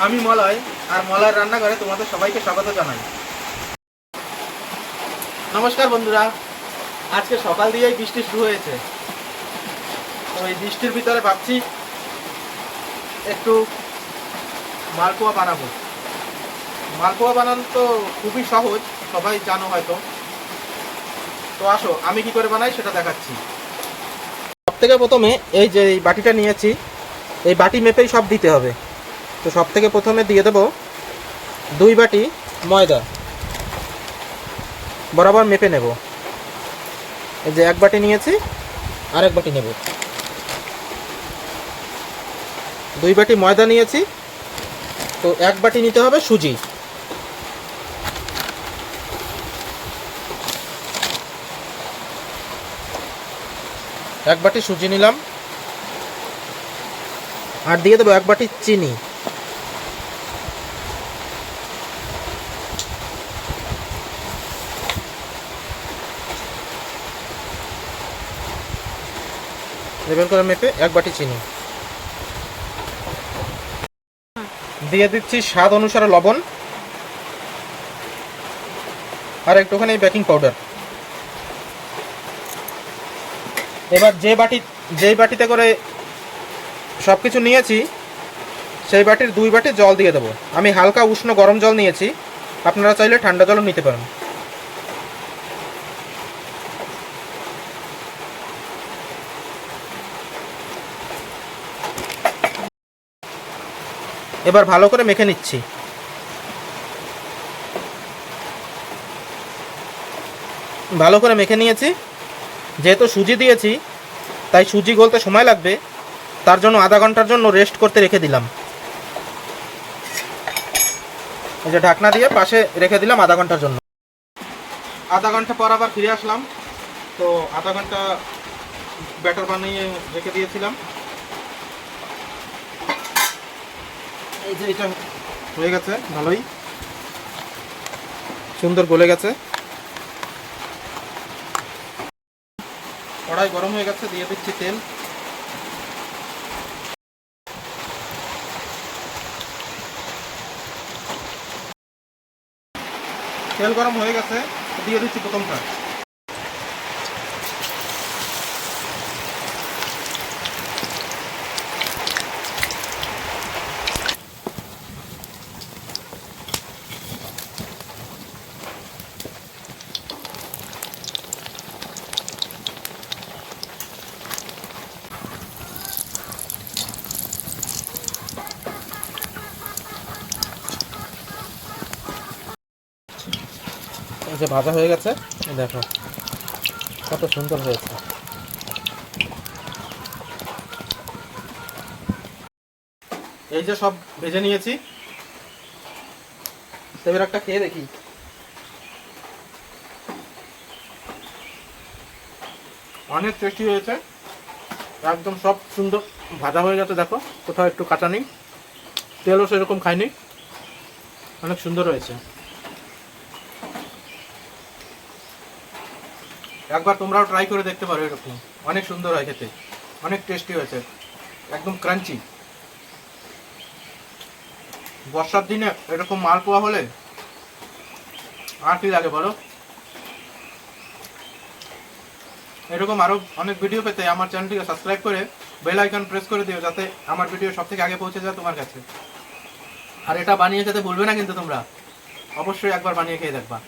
আমি মলয় আর মলয়ের রান্নাঘরে তোমাদের সবাইকে স্বাগত জানাই। নমস্কার বন্ধুরা, আজকে সকাল দিয়েই বৃষ্টি শুরু হয়েছে। তো এই বৃষ্টির ভিতরে ভাবছি একটু মালপোয়া বানাবো। মালপোয়া বানানো তো খুবই সহজ, সবাই জানো হয়তো। তো আসো, আমি কি করে বানাই সেটা দেখাচ্ছি। সব থেকে প্রথমে এই যে এই বাটিটা নিয়েছি, এই বাটি মেপেই সব দিতে হবে। তো সব থেকে প্রথমে দিয়ে দেবো দুই বাটি ময়দা। বরাবর মেপে নেব। এই যে এক বাটি নিয়েছি আর এক বাটি নেব। দুই বাটি ময়দা নিয়েছি, তো এক বাটি নিতে হবে সুজি। এক বাটি সুজি নিলাম। আর দিয়ে দেবো এক বাটি চিনি। লেবেল করে মেপে এক বাটি চিনি। দিয়ে দিচ্ছি স্বাদ অনুসারে লবণ। আর একটুখানি বেকিং পাউডার। এবার যে বাটি যেই বাটিতে করে সব কিছু নিয়েছি, সেই বাটির দুই বাটি জল দিয়ে দেবো। আমি হালকা উষ্ণ গরম জল নিয়েছি। আপনারা চাইলে ঠান্ডা জলও নিতে পারেন। এবার ভালো করে মেখে নিচ্ছি। ভালো করে মেখে নিয়েছি। যেহেতু সুজি দিয়েছি, তাই সুজি গলতে সময় লাগবে। তার জন্য আধা ঘণ্টার জন্য রেস্ট করতে রেখে দিলাম। এই যে ঢাকনা দিয়ে পাশে রেখে দিলাম আধা ঘণ্টার জন্য। আধা ঘণ্টা পর আবার ফিরে আসলাম। তো আধা ঘণ্টা ব্যাটার বানিয়ে রেখে দিয়েছিলাম। এই যে এটা হয়ে গেছে, ভালোই। সুন্দর গলে গেছে। কড়াই গরম হয়ে গেছে, দিয়ে দিচ্ছি তেল। তেল গরম হয়ে গেছে, দিয়ে দিচ্ছি প্রথমটা। যে ভাজা হয়ে গেছে দেখো। কত সুন্দর হয়েছে। এই যে সব ভেজে নিয়েছি। এবার একটা খেয়ে দেখি। অনেক টেস্টি হয়েছে। একদম সব সুন্দর ভাজা হয়ে গেছে, দেখো। কোথাও একটু কাঁচা নেই। তেলও সেরকম খাইনি। অনেক সুন্দর হয়েছে। একবার তোমরাও ট্রাই করে দেখতে পারো এরকম। অনেক সুন্দর হয় খেতে। অনেক টেস্টি হয়েছে। একদম ক্রাঞ্চি বর্ষার দিনে এরকম মালপোয়া হলে আর কি লাগে বলো? এরকম আরও অনেক ভিডিও পেতে আমার চ্যানেলটিকে সাবস্ক্রাইব করে বেল আইকন প্রেস করে দিও যাতে আমার ভিডিও সব থেকে আগে পৌঁছে যায় তোমার কাছে। আর এটা বানিয়ে খেতে ভুলবে না কিন্তু তোমরা। অবশ্যই একবার বানিয়ে খেয়ে দেখবা।